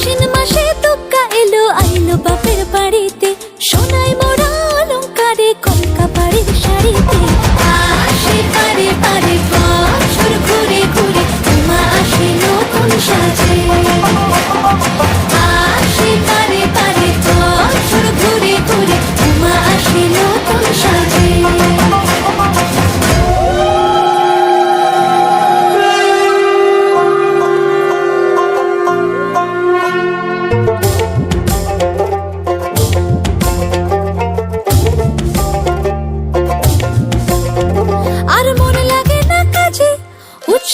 আশ্বিন মাসে তুক্কা এলো আইলো বাপের বাড়িতে। সোনাই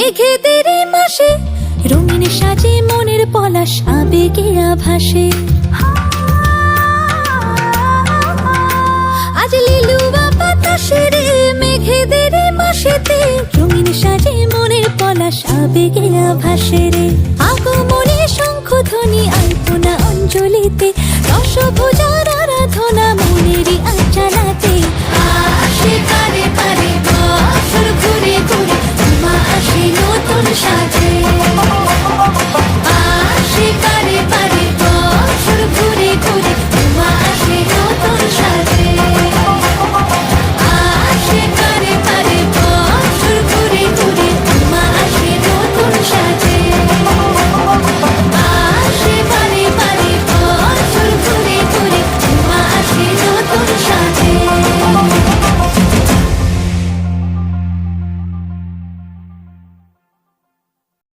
মেঘেদের মাসে, রঙিন সাজে মনের পলাশ আবেগে আভাসে। আজ বাতাসে রে মাসেতে, রঙিন সাজে মনের পলাশ আবেগে আভাসে রে। আগমনে শঙ্খ ধ্বনি আলপনা অঞ্জলিতে মনেরই